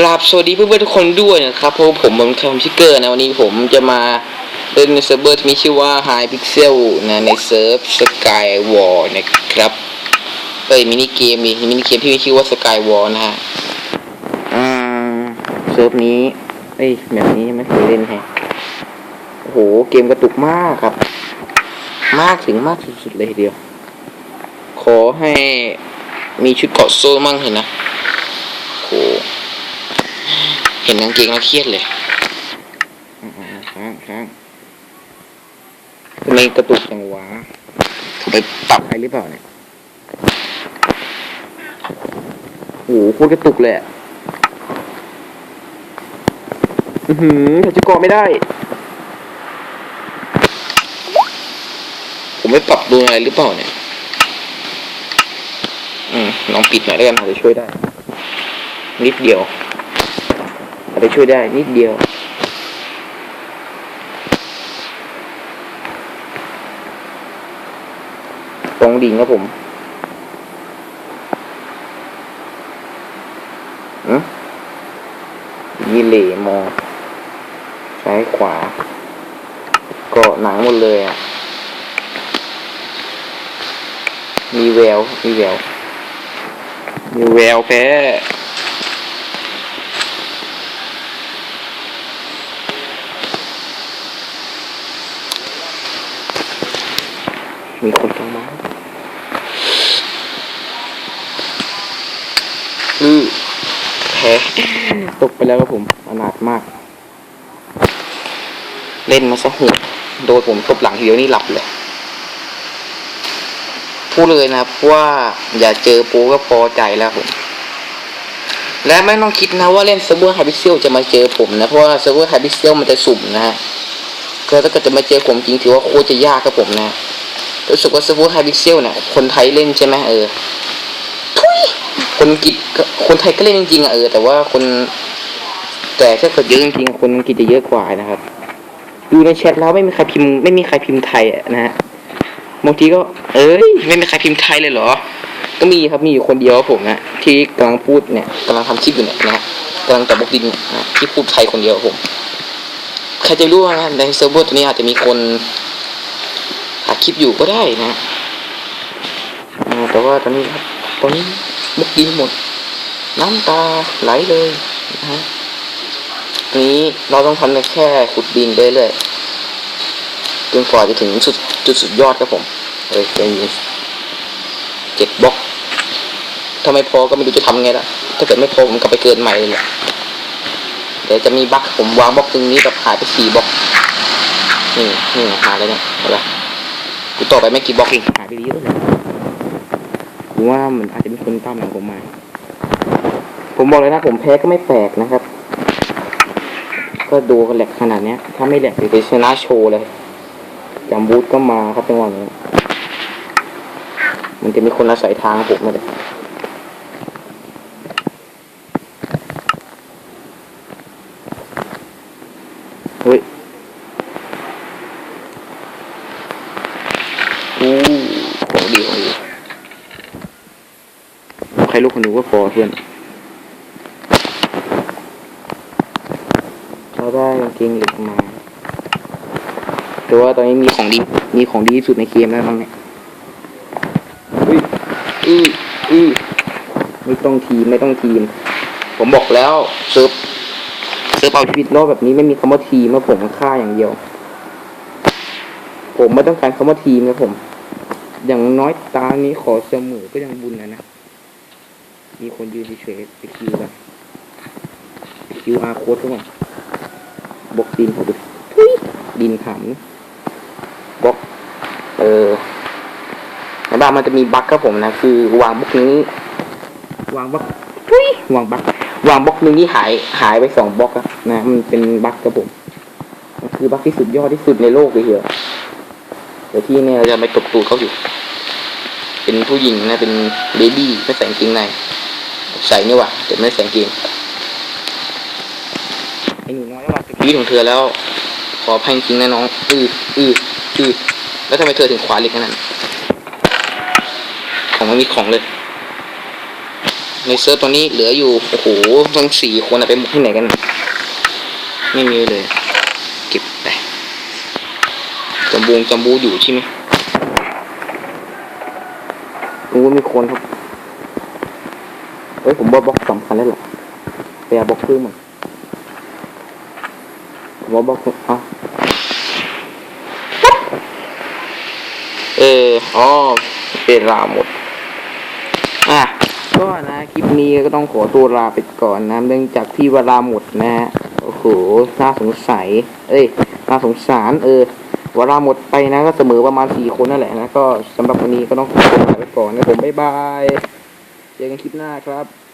กราบสวัสดีเพื่อนๆทุกคนด้วยนะครับเพราะว่าผมบอมคำชิเกอร์นะวันนี้ผมจะมาเล่นในเซิร์ฟเวอร์ที่มีชื่อว่า High Pixel นะในเซิร์ฟ Sky War นะครับเอ้ยมินิเกมนี่มินิเกมที่มีชื่อว่า Sky War นะฮะอืมเซิร์ฟนี้เอ้ยแบบนี้ไม่เคยเล่นแฮะโอ้โหเกมกระตุกมากครับ มากถึงมากสุดๆเลยทีเดียว ขอให้มีชุดเกาะโซ่มั่งเห็นนะโอ้โห เห็นกางเกงแล้วเครียดเลยค้างค้างทำไมกระตุกจังวะผมไปปรับให้หรือเปล่าเนี่ยโอ้โหโคตรกระตุกเลยอะอือหือถัจะเกาะไม่ได้ ผมไม่ปรับดูอะไรหรือเปล่าเนี่ย อืมลองปิดหน่อยแล้วกันอาจจะช่วยได้ นิดเดียว อาจจะช่วยได้นิดเดียว ตรงดิ่งครับผมอืมยีเหล่มองซ้ายขวา ก็หนังหมดเลยอะ มีแวว มีแวว มีแววแพ้ มีคนต้องมาอือแพ้ตกไปแล้วครับผมอนาถมาก เล่นมาซะหุบโดนผมตบหลังทีเดียวนี่หลับเลย พูดเลยนะครับว่าอย่าเจอปูก็พอใจแล้วผม และไม่ต้องคิดนะว่าเล่นเซิร์ฟเวอร์ไฮพิเซลจะมาเจอผมนะ เพราะว่าเซิร์ฟเวอร์ไฮพิเซลมันจะสุ่มนะฮะก็ถ้าเกิดจะมาเจอผมจริงถือว่าโคตรจะยากครับผมนะ รู้สึกว่าเซิร์ฟเวอร์ไฮพิเซลเนี่ยคนไทยเล่นใช่ไหมเออทุยคนอังกฤษก็คนไทยก็เล่นจริงๆอะเออแต่ว่าคน แต่ถ้าเกิดเยอะจริงๆคนอังกฤษจะเยอะกว่านะครับ ดูในแชทแล้วไม่มีใครพิมพ์ไม่มีใครพิมพ์ไทยอะนะฮะบางทีก็ เอ้ยไม่มีใครพิมพ์ไทยเลยเหรอ ก็มีครับมีอยู่คนเดียวครับผมนะที่กำลังพูดเนี่ยกำลังทำคลิปอยู่เนี่ยนะฮะกำลังจับบล็อกดินเนี่ยนะที่พูดไทยคนเดียวครับผมใครจะรู้ว่าในเซิร์ฟเวอร์ตัวนี้อาจจะมีคน อัดคลิปอยู่ก็ได้นะแต่ว่าตอนนี้ครับตอนนี้บล็อกดินหมด น้ำตาไหลเลยนะฮะทีนี้เราต้องทำแค่ขุดดินไปเรื่อยๆจนกว่าจะถึงสุดจุดสุดยอดครับผมเฮ้ยเป็นเจ็ดบล็อกถ้าไม่พอก็ไม่รู้จะทำไงละถ้าเกิดไม่พอผมกลับไปเกินใหม่เลยเดี๋ยวจะมีบล็อกผมวางบล็อกตรงนี้แบบหายไปสี่บล็อกนี่นี่หาเลยเนี่ยเอาละ กูต่อไปไม่กี่บล็อกเองหายไปเยอะเลยกูว่ามันอาจจะมีคนตามหลังผมมา ผมบอกเลยนะ ผมแพ้ก็ไม่แปลกนะครับ ก็ดูกันแหลกขนาดเนี้ย ถ้าไม่แหลกจะชนะโชว์เลยจำบูธก็มาครับจังหวะนี้มันจะมีคนอาศัยทางผมมาเลยเฮ้ยอู้ ของดีของดีใครลูกคนหนูก็พอเพื่อนเราได้กางเกงเหล็กมา แต่ว่าตอนนี้มีของดีมีของดีที่สุดในเกมแล้วบ้งเนี่ยอุ้ยอืออือไม่ต้องทีมไม่ต้องทีม ผมบอกแล้วเซิร์ฟเซิร์ฟเอาชีวิตรอดแบบนี้ไม่มีคำว่าทีมนะผมฆ่าอย่างเดียว ผมไม่ต้องการคำว่าทีมนะผม อย่างน้อยตานี้ขอเสมอก็ยังบุญนะนะ มีคนยืนเฉยไปคิวกัน QR code ทุกคนบล็อกดินผมดูดินขำบล็อก เออในบ้านมันจะมีบั๊กครับผมนะ คือวางบล็อกนี้ วางบล็อกทุยวางบล็อกวางบล็อกนึงที่หายหายไปสองบล็อกนะ มันเป็นบั๊กครับผม มันคือบั๊กที่สุดยอดที่สุดในโลกเลยเหียวเดี๋ยวที่เนี่ยเราจะไปตบตูดเขาอยู่ เป็นผู้หญิงนะ เป็นเบบี้ไม่ใส่กางเกงใน ใส่นี่หว่าแต่ไม่ใส่กางเกงไอ้หนูน้อยว่าชีวิตของเธอแล้ว ขออภัยจริงนะน้อง อืออืออือแล้วทำไมเธอถึงขวาเล็กขนาดนั้นของไม่มีของเลย ในเซิร์ฟตรงนี้เหลืออยู่ โอ้โหทั้งสี่คนไปหมดที่ไหนกัน ไม่มีเลย เก็บไปจำบูงจำบูอยู่ใช่ไหม รู้ว่ามีคนครับ เฮ้ย ผมว่าบล็อกสำคัญแล้วแหละไปเอาบล็อกเพิ่มมันผมว่าบล็อกเอ้าเอออ๋อเป็นลาหมด อะ ก็นะคลิปนี้ก็ต้องขอตัวลาไปก่อนนะเนื่องจากที่เวลาหมดนะฮะ โอ้โห น่าสงสัย เอ้ย น่าสงสาร เออ เวลาหมดไปนะ ก็เสมอประมาณสี่คนนั่นแหละนะ ก็สำหรับวันนี้ก็ต้องขอตัวลาไปก่อนนะผมบ๊ายบาย เจอกันคลิปหน้าครับ